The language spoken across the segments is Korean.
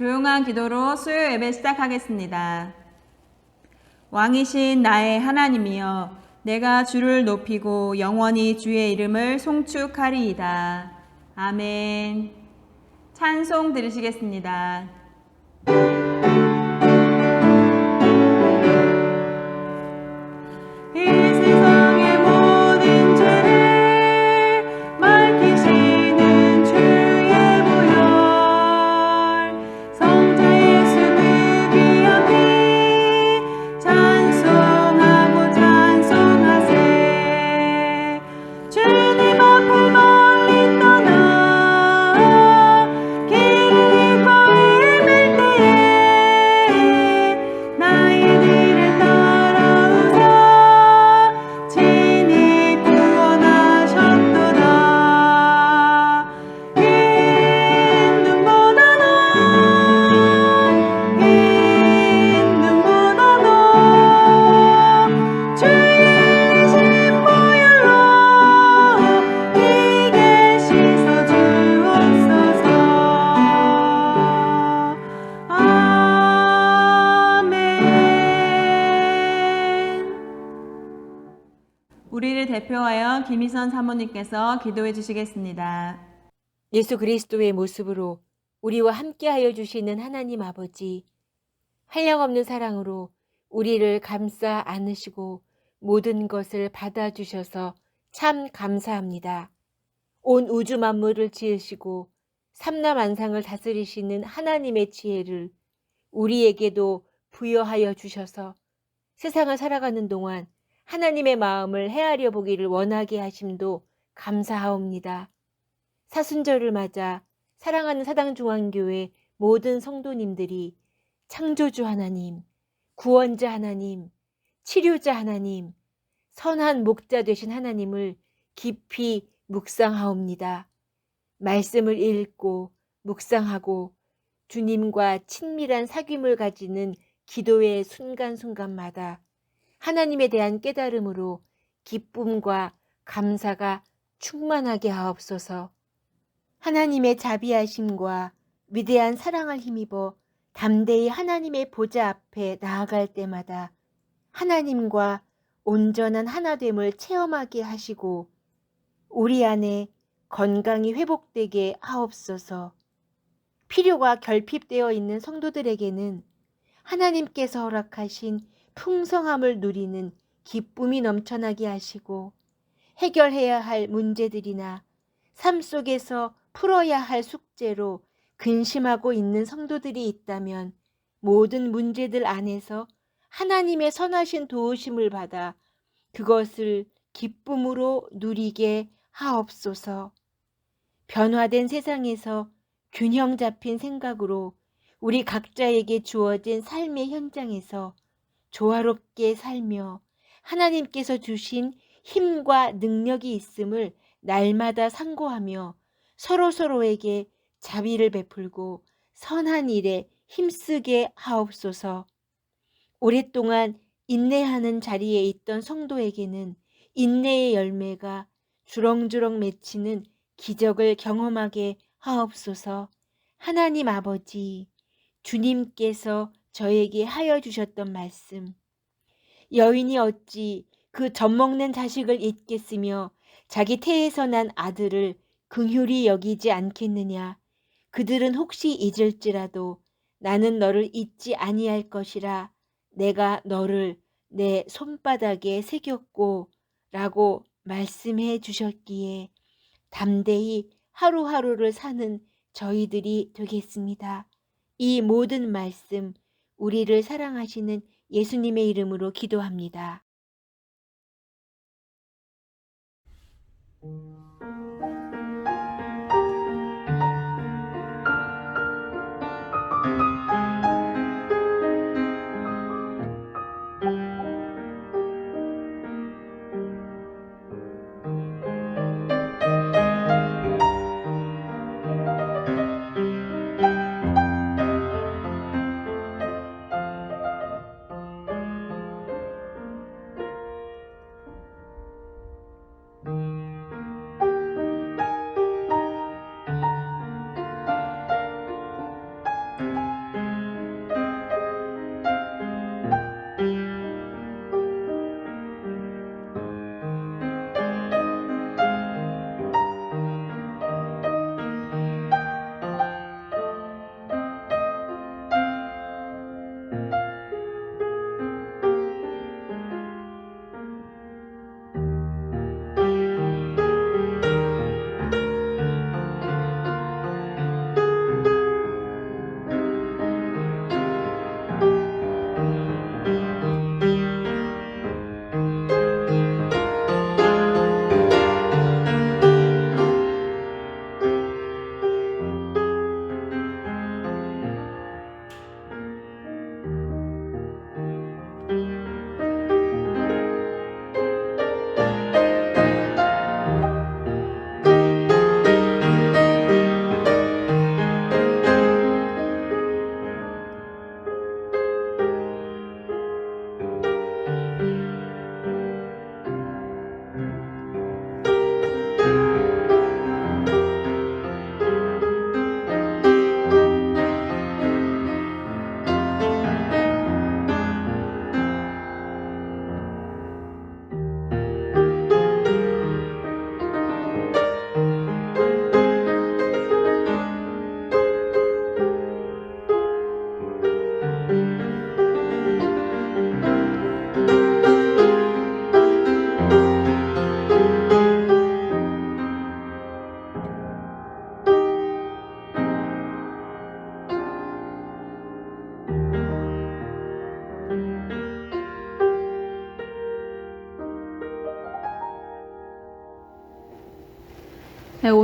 조용한 기도로 수요 예배 시작하겠습니다. 왕이신 나의 하나님이여 내가 주를 높이고 영원히 주의 이름을 송축하리이다. 아멘. 찬송 들으시겠습니다. 우리를 대표하여 김희선 사모님께서 기도해 주시겠습니다. 예수 그리스도의 모습으로 우리와 함께하여 주시는 하나님 아버지, 한량없는 사랑으로 우리를 감싸 안으시고 모든 것을 받아주셔서 참 감사합니다. 온 우주 만물을 지으시고 삼라만상을 다스리시는 하나님의 지혜를 우리에게도 부여하여 주셔서 세상을 살아가는 동안 하나님의 마음을 헤아려 보기를 원하게 하심도 감사하옵니다. 사순절을 맞아 사랑하는 사당중앙교회 모든 성도님들이 창조주 하나님, 구원자 하나님, 치료자 하나님, 선한 목자 되신 하나님을 깊이 묵상하옵니다. 말씀을 읽고 묵상하고 주님과 친밀한 사귐을 가지는 기도의 순간순간마다 하나님에 대한 깨달음으로 기쁨과 감사가 충만하게 하옵소서. 하나님의 자비하심과 위대한 사랑을 힘입어 담대히 하나님의 보좌 앞에 나아갈 때마다 하나님과 온전한 하나됨을 체험하게 하시고 우리 안에 건강이 회복되게 하옵소서. 필요가 결핍되어 있는 성도들에게는 하나님께서 허락하신 풍성함을 누리는 기쁨이 넘쳐나게 하시고 해결해야 할 문제들이나 삶 속에서 풀어야 할 숙제로 근심하고 있는 성도들이 있다면 모든 문제들 안에서 하나님의 선하신 도우심을 받아 그것을 기쁨으로 누리게 하옵소서. 변화된 세상에서 균형 잡힌 생각으로 우리 각자에게 주어진 삶의 현장에서 조화롭게 살며 하나님께서 주신 힘과 능력이 있음을 날마다 상고하며 서로서로에게 자비를 베풀고 선한 일에 힘쓰게 하옵소서. 오랫동안 인내하는 자리에 있던 성도에게는 인내의 열매가 주렁주렁 맺히는 기적을 경험하게 하옵소서. 하나님 아버지, 주님께서 저에게 하여 주셨던 말씀. 여인이 어찌 그 젖먹는 자식을 잊겠으며 자기 태에서 난 아들을 긍휼히 여기지 않겠느냐. 그들은 혹시 잊을지라도 나는 너를 잊지 아니할 것이라 내가 너를 내 손바닥에 새겼고 라고 말씀해 주셨기에 담대히 하루하루를 사는 저희들이 되겠습니다. 이 모든 말씀 우리를 사랑하시는 예수님의 이름으로 기도합니다.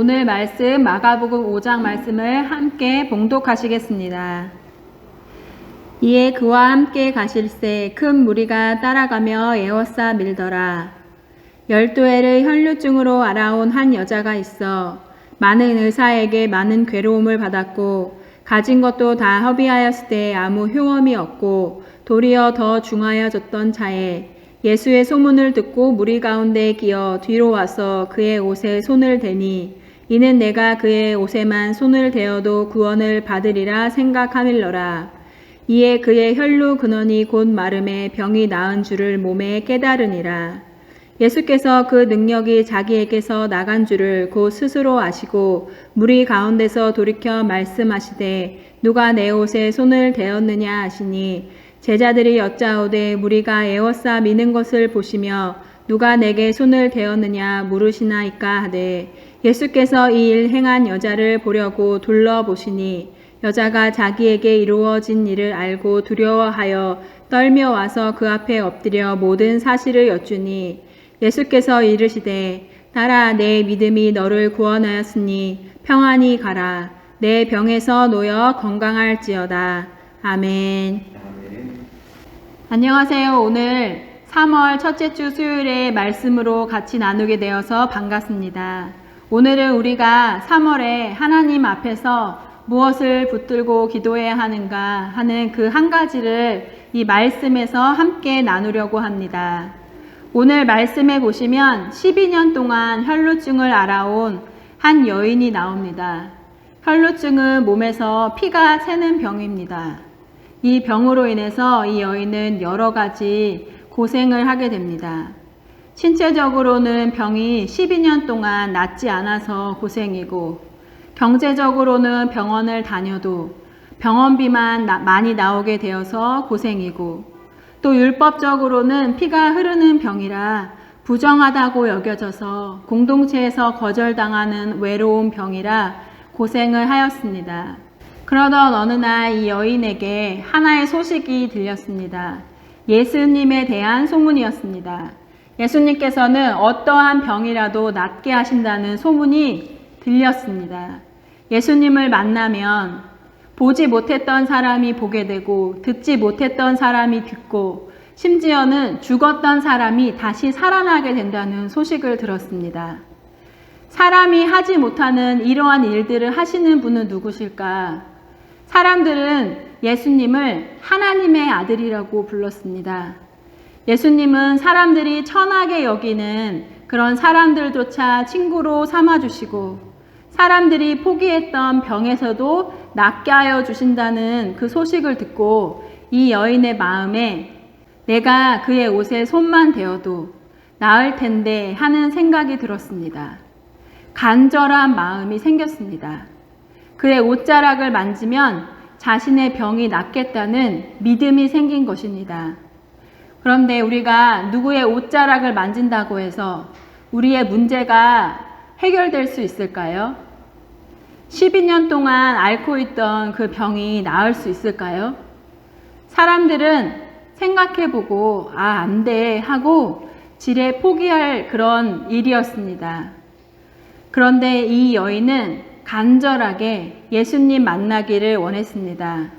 오늘 말씀 마가복음 5장 말씀을 함께 봉독하시겠습니다. 이에 그와 함께 가실새 큰 무리가 따라가며 에워싸 밀더라. 열두 해를 혈류증으로 알아온 한 여자가 있어 많은 의사에게 많은 괴로움을 받았고 가진 것도 다 허비하였을 때 아무 효험이 없고 도리어 더 중하여졌던 자에 예수의 소문을 듣고 무리 가운데 끼어 뒤로 와서 그의 옷에 손을 대니 이는 내가 그의 옷에만 손을 대어도 구원을 받으리라 생각하밀러라. 이에 그의 혈루 근원이 곧 마름에 병이 나은 줄을 몸에 깨달으니라. 예수께서 그 능력이 자기에게서 나간 줄을 곧 스스로 아시고 무리 가운데서 돌이켜 말씀하시되 누가 내 옷에 손을 대었느냐 하시니 제자들이 여짜오되 무리가 에워싸 미는 것을 보시며 누가 내게 손을 대었느냐 물으시나이까 하되 예수께서 이 일 행한 여자를 보려고 둘러보시니 여자가 자기에게 이루어진 일을 알고 두려워하여 떨며 와서 그 앞에 엎드려 모든 사실을 여쭈니 예수께서 이르시되 따라 내 믿음이 너를 구원하였으니 평안히 가라 내 병에서 놓여 건강할지어다 아멘. 안녕하세요. 오늘 3월 첫째 주 수요일에 말씀으로 같이 나누게 되어서 반갑습니다. 오늘은 우리가 3월에 하나님 앞에서 무엇을 붙들고 기도해야 하는가 하는 그 한 가지를 이 말씀에서 함께 나누려고 합니다. 오늘 말씀에 보시면 12년 동안 혈루증을 알아온 한 여인이 나옵니다. 혈루증은 몸에서 피가 새는 병입니다. 이 병으로 인해서 이 여인은 여러 가지 고생을 하게 됩니다. 신체적으로는 병이 12년 동안 낫지 않아서 고생이고, 경제적으로는 병원을 다녀도 병원비만 나- 많이 나오게 되어서 고생이고, 또 율법적으로는 피가 흐르는 병이라 부정하다고 여겨져서 공동체에서 거절당하는 외로운 병이라 고생을 하였습니다. 그러던 어느 날 이 여인에게 하나의 소식이 들렸습니다. 예수님에 대한 소문이었습니다. 예수님께서는 어떠한 병이라도 낫게 하신다는 소문이 들렸습니다. 예수님을 만나면 보지 못했던 사람이 보게 되고 듣지 못했던 사람이 듣고 심지어는 죽었던 사람이 다시 살아나게 된다는 소식을 들었습니다. 사람이 하지 못하는 이러한 일들을 하시는 분은 누구실까? 사람들은 예수님을 하나님의 아들이라고 불렀습니다. 예수님은 사람들이 천하게 여기는 그런 사람들조차 친구로 삼아주시고 사람들이 포기했던 병에서도 낫게 하여 주신다는 그 소식을 듣고 이 여인의 마음에 내가 그의 옷에 손만 대어도 나을 텐데 하는 생각이 들었습니다. 간절한 마음이 생겼습니다. 그의 옷자락을 만지면 자신의 병이 낫겠다는 믿음이 생긴 것입니다. 그런데 우리가 누구의 옷자락을 만진다고 해서 우리의 문제가 해결될 수 있을까요? 12년 동안 앓고 있던 그 병이 나을 수 있을까요? 사람들은 생각해보고, 아, 안 돼 하고 지레 포기할 그런 일이었습니다. 그런데 이 여인은 간절하게 예수님 만나기를 원했습니다.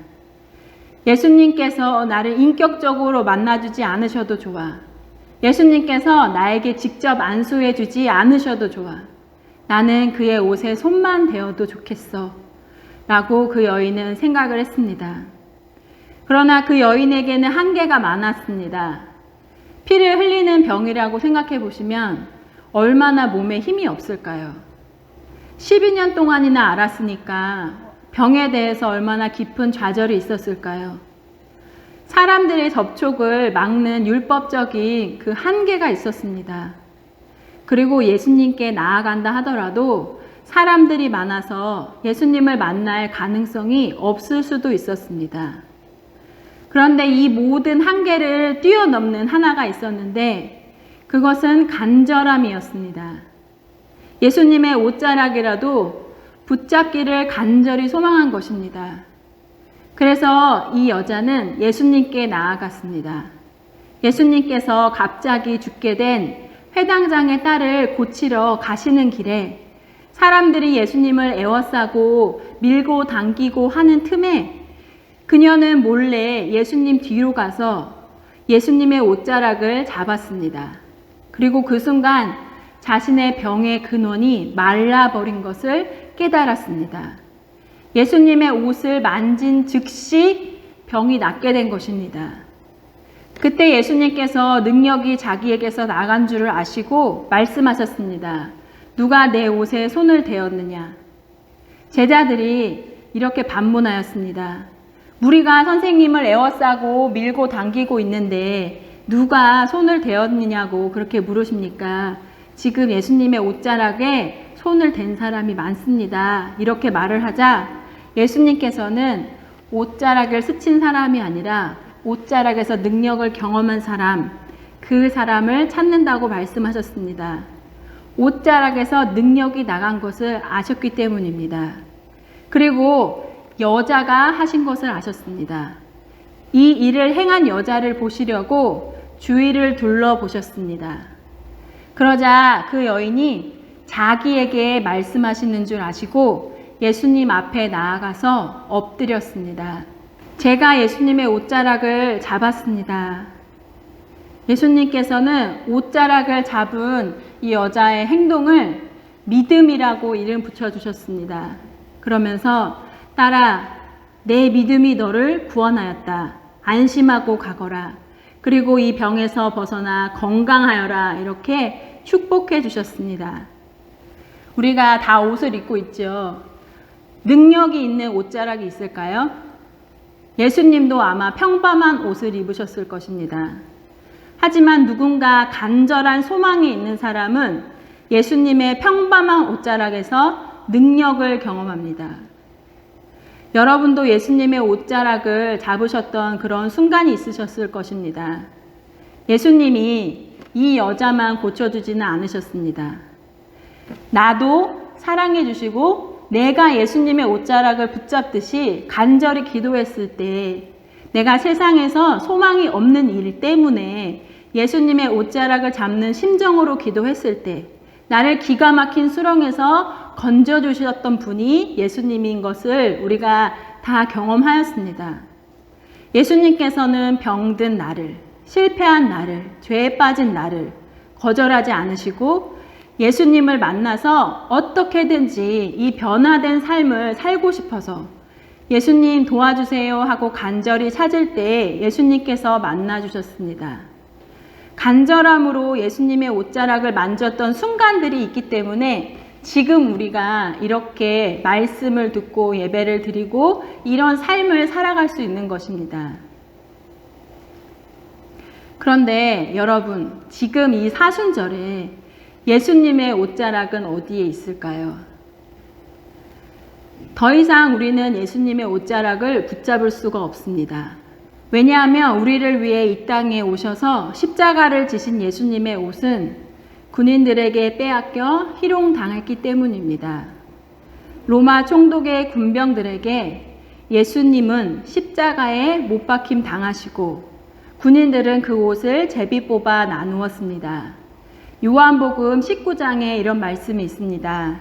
예수님께서 나를 인격적으로 만나주지 않으셔도 좋아. 예수님께서 나에게 직접 안수해 주지 않으셔도 좋아. 나는 그의 옷에 손만 대어도 좋겠어. 라고 그 여인은 생각을 했습니다. 그러나 그 여인에게는 한계가 많았습니다. 피를 흘리는 병이라고 생각해 보시면 얼마나 몸에 힘이 없을까요? 12년 동안이나 알았으니까 병에 대해서 얼마나 깊은 좌절이 있었을까요? 사람들의 접촉을 막는 율법적인 그 한계가 있었습니다. 그리고 예수님께 나아간다 하더라도 사람들이 많아서 예수님을 만날 가능성이 없을 수도 있었습니다. 그런데 이 모든 한계를 뛰어넘는 하나가 있었는데 그것은 간절함이었습니다. 예수님의 옷자락이라도 붙잡기를 간절히 소망한 것입니다. 그래서 이 여자는 예수님께 나아갔습니다. 예수님께서 갑자기 죽게 된 회당장의 딸을 고치러 가시는 길에 사람들이 예수님을 에워싸고 밀고 당기고 하는 틈에 그녀는 몰래 예수님 뒤로 가서 예수님의 옷자락을 잡았습니다. 그리고 그 순간 자신의 병의 근원이 말라버린 것을 깨달았습니다. 예수님의 옷을 만진 즉시 병이 낫게 된 것입니다. 그때 예수님께서 능력이 자기에게서 나간 줄을 아시고 말씀하셨습니다. 누가 내 옷에 손을 대었느냐? 제자들이 이렇게 반문하였습니다. 우리가 선생님을 에워싸고 밀고 당기고 있는데 누가 손을 대었느냐고 그렇게 물으십니까? 지금 예수님의 옷자락에 손을 댄 사람이 많습니다. 이렇게 말을 하자 예수님께서는 옷자락을 스친 사람이 아니라 옷자락에서 능력을 경험한 사람, 그 사람을 찾는다고 말씀하셨습니다. 옷자락에서 능력이 나간 것을 아셨기 때문입니다. 그리고 여자가 하신 것을 아셨습니다. 이 일을 행한 여자를 보시려고 주위를 둘러보셨습니다. 그러자 그 여인이 자기에게 말씀하시는 줄 아시고 예수님 앞에 나아가서 엎드렸습니다. 제가 예수님의 옷자락을 잡았습니다. 예수님께서는 옷자락을 잡은 이 여자의 행동을 믿음이라고 이름 붙여주셨습니다. 그러면서 딸아, 내 믿음이 너를 구원하였다. 안심하고 가거라. 그리고 이 병에서 벗어나 건강하여라. 이렇게 축복해 주셨습니다. 우리가 다 옷을 입고 있죠. 능력이 있는 옷자락이 있을까요? 예수님도 아마 평범한 옷을 입으셨을 것입니다. 하지만 누군가 간절한 소망이 있는 사람은 예수님의 평범한 옷자락에서 능력을 경험합니다. 여러분도 예수님의 옷자락을 잡으셨던 그런 순간이 있으셨을 것입니다. 예수님이 이 여자만 고쳐주지는 않으셨습니다. 나도 사랑해 주시고 내가 예수님의 옷자락을 붙잡듯이 간절히 기도했을 때 내가 세상에서 소망이 없는 일 때문에 예수님의 옷자락을 잡는 심정으로 기도했을 때 나를 기가 막힌 수렁에서 건져주셨던 분이 예수님인 것을 우리가 다 경험하였습니다. 예수님께서는 병든 나를, 실패한 나를, 죄에 빠진 나를 거절하지 않으시고 예수님을 만나서 어떻게든지 이 변화된 삶을 살고 싶어서 예수님 도와주세요 하고 간절히 찾을 때 예수님께서 만나주셨습니다. 간절함으로 예수님의 옷자락을 만졌던 순간들이 있기 때문에 지금 우리가 이렇게 말씀을 듣고 예배를 드리고 이런 삶을 살아갈 수 있는 것입니다. 그런데 여러분, 지금 이 사순절에 예수님의 옷자락은 어디에 있을까요? 더 이상 우리는 예수님의 옷자락을 붙잡을 수가 없습니다. 왜냐하면 우리를 위해 이 땅에 오셔서 십자가를 지신 예수님의 옷은 군인들에게 빼앗겨 희롱당했기 때문입니다. 로마 총독의 군병들에게 예수님은 십자가에 못 박힘 당하시고 군인들은 그 옷을 제비 뽑아 나누었습니다. 요한복음 19장에 이런 말씀이 있습니다.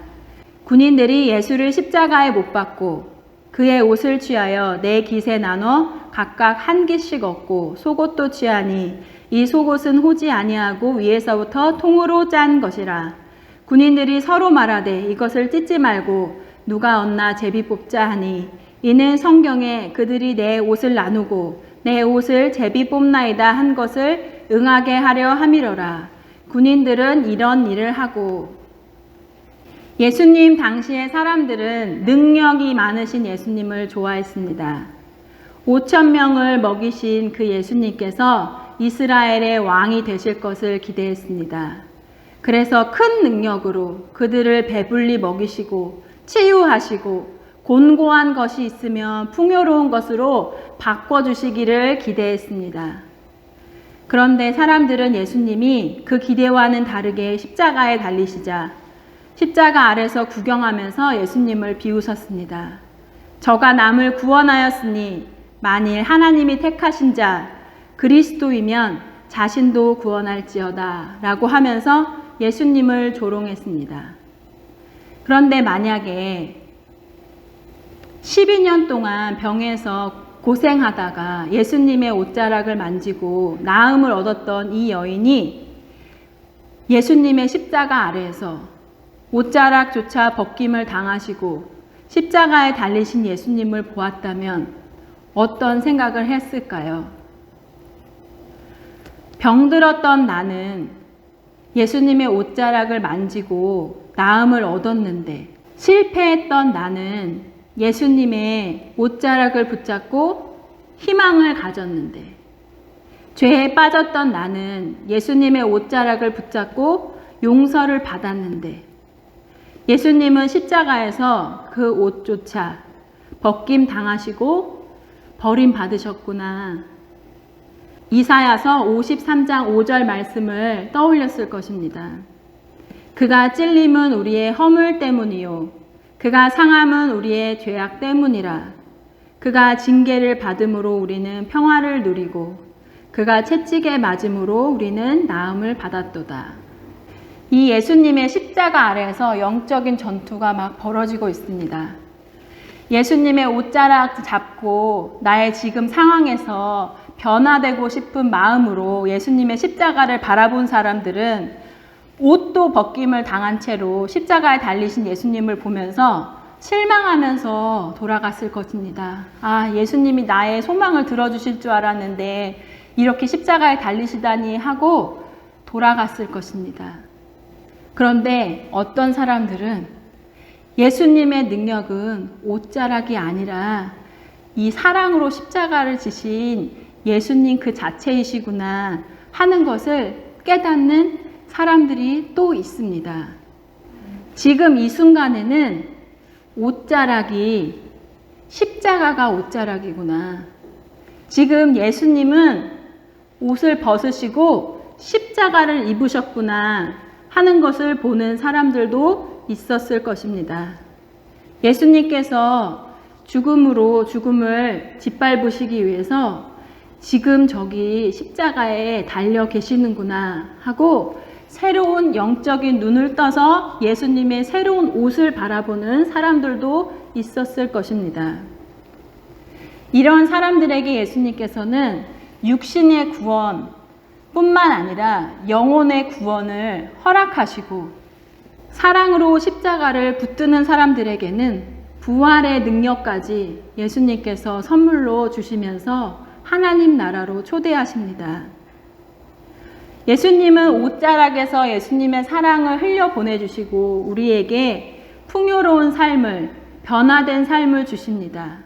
군인들이 예수를 십자가에 못 박고 그의 옷을 취하여 네 깃에 나눠 각각 한 깃씩 얻고 속옷도 취하니 이 속옷은 호지 아니하고 위에서부터 통으로 짠 것이라. 군인들이 서로 말하되 이것을 찢지 말고 누가 얻나 제비 뽑자 하니 이는 성경에 그들이 내 옷을 나누고 내 옷을 제비 뽑나이다 한 것을 응하게 하려 함이로라. 군인들은 이런 일을 하고 예수님 당시의 사람들은 능력이 많으신 예수님을 좋아했습니다. 5천 명을 먹이신 그 예수님께서 이스라엘의 왕이 되실 것을 기대했습니다. 그래서 큰 능력으로 그들을 배불리 먹이시고 치유하시고 곤고한 것이 있으면 풍요로운 것으로 바꿔주시기를 기대했습니다. 그런데 사람들은 예수님이 그 기대와는 다르게 십자가에 달리시자 십자가 아래서 구경하면서 예수님을 비웃었습니다. 저가 남을 구원하였으니 만일 하나님이 택하신 자 그리스도이면 자신도 구원할지어다 라고 하면서 예수님을 조롱했습니다. 그런데 만약에 12년 동안 병에서 고생하다가 예수님의 옷자락을 만지고 나음을 얻었던 이 여인이 예수님의 십자가 아래에서 옷자락조차 벗김을 당하시고 십자가에 달리신 예수님을 보았다면 어떤 생각을 했을까요? 병들었던 나는 예수님의 옷자락을 만지고 나음을 얻었는데 실패했던 나는 예수님의 옷자락을 붙잡고 희망을 가졌는데 죄에 빠졌던 나는 예수님의 옷자락을 붙잡고 용서를 받았는데 예수님은 십자가에서 그 옷조차 벗김 당하시고 버림 받으셨구나. 이사야서 53장 5절 말씀을 떠올렸을 것입니다. 그가 찔림은 우리의 허물 때문이요. 그가 상함은 우리의 죄악 때문이라. 그가 징계를 받음으로 우리는 평화를 누리고 그가 채찍에 맞음으로 우리는 나음을 받았도다. 이 예수님의 십자가 아래에서 영적인 전투가 막 벌어지고 있습니다. 예수님의 옷자락 잡고 나의 지금 상황에서 변화되고 싶은 마음으로 예수님의 십자가를 바라본 사람들은 옷도 벗김을 당한 채로 십자가에 달리신 예수님을 보면서 실망하면서 돌아갔을 것입니다. 아, 예수님이 나의 소망을 들어주실 줄 알았는데 이렇게 십자가에 달리시다니 하고 돌아갔을 것입니다. 그런데 어떤 사람들은 예수님의 능력은 옷자락이 아니라 이 사랑으로 십자가를 지신 예수님 그 자체이시구나 하는 것을 깨닫는 사람들이 또 있습니다. 지금 이 순간에는 옷자락이 십자가가 옷자락이구나. 지금 예수님은 옷을 벗으시고 십자가를 입으셨구나 하는 것을 보는 사람들도 있었을 것입니다. 예수님께서 죽음으로 죽음을 짓밟으시기 위해서 지금 저기 십자가에 달려 계시는구나 하고 새로운 영적인 눈을 떠서 예수님의 새로운 옷을 바라보는 사람들도 있었을 것입니다. 이런 사람들에게 예수님께서는 육신의 구원 뿐만 아니라 영혼의 구원을 허락하시고 사랑으로 십자가를 붙드는 사람들에게는 부활의 능력까지 예수님께서 선물로 주시면서 하나님 나라로 초대하십니다. 예수님은 옷자락에서 예수님의 사랑을 흘려 보내주시고 우리에게 풍요로운 삶을, 변화된 삶을 주십니다.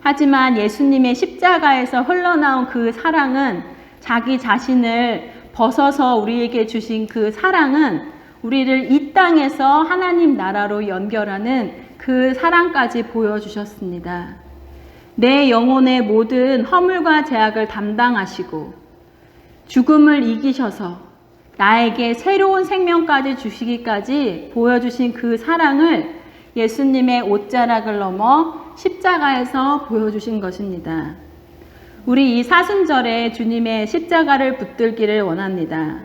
하지만 예수님의 십자가에서 흘러나온 그 사랑은 자기 자신을 벗어서 우리에게 주신 그 사랑은 우리를 이 땅에서 하나님 나라로 연결하는 그 사랑까지 보여주셨습니다. 내 영혼의 모든 허물과 제약을 담당하시고 죽음을 이기셔서 나에게 새로운 생명까지 주시기까지 보여주신 그 사랑을 예수님의 옷자락을 넘어 십자가에서 보여주신 것입니다. 우리 이 사순절에 주님의 십자가를 붙들기를 원합니다.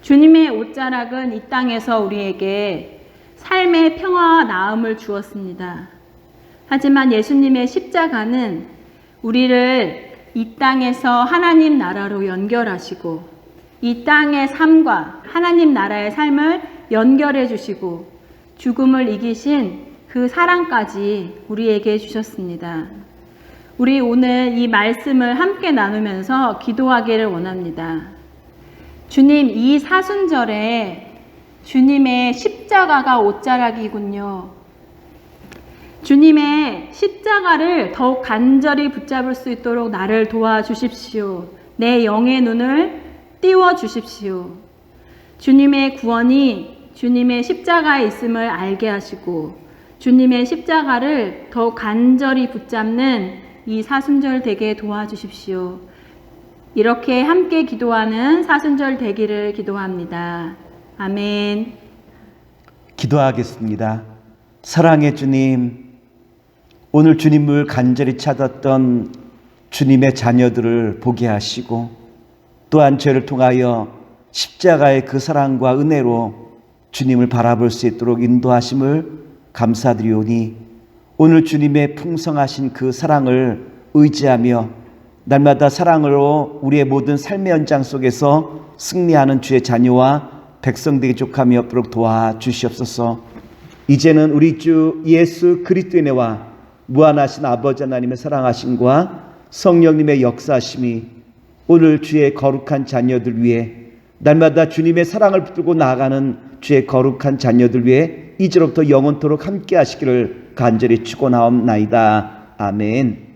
주님의 옷자락은 이 땅에서 우리에게 삶의 평화와 나음을 주었습니다. 하지만 예수님의 십자가는 우리를 이 땅에서 하나님 나라로 연결하시고 이 땅의 삶과 하나님 나라의 삶을 연결해 주시고 죽음을 이기신 그 사랑까지 우리에게 주셨습니다. 우리 오늘 이 말씀을 함께 나누면서 기도하기를 원합니다. 주님, 이 사순절에 주님의 십자가가 옷자락이군요. 주님의 십자가를 더욱 간절히 붙잡을 수 있도록 나를 도와주십시오. 내 영의 눈을 띄워 주십시오. 주님의 구원이 주님의 십자가에 있음을 알게 하시고 주님의 십자가를 더욱 간절히 붙잡는 이 사순절 되게 도와주십시오. 이렇게 함께 기도하는 사순절 되기를 기도합니다. 아멘. 기도하겠습니다. 사랑의 주님, 오늘 주님을 간절히 찾았던 주님의 자녀들을 보게 하시고 또한 저를 통하여 십자가의 그 사랑과 은혜로 주님을 바라볼 수 있도록 인도하심을 감사드리오니 오늘 주님의 풍성하신 그 사랑을 의지하며 날마다 사랑으로 우리의 모든 삶의 연장 속에서 승리하는 주의 자녀와 백성되게 족함이 없도록 도와주시옵소서. 이제는 우리 주 예수 그리스도의 은혜와 무한하신 아버지 하나님의 사랑하심과 성령님의 역사하심이 오늘 주의 거룩한 자녀들 위해 날마다 주님의 사랑을 붙들고 나아가는 주의 거룩한 자녀들 위해 이제로부터 영원토록 함께 하시기를 간절히 축원하옵나이다. 아멘.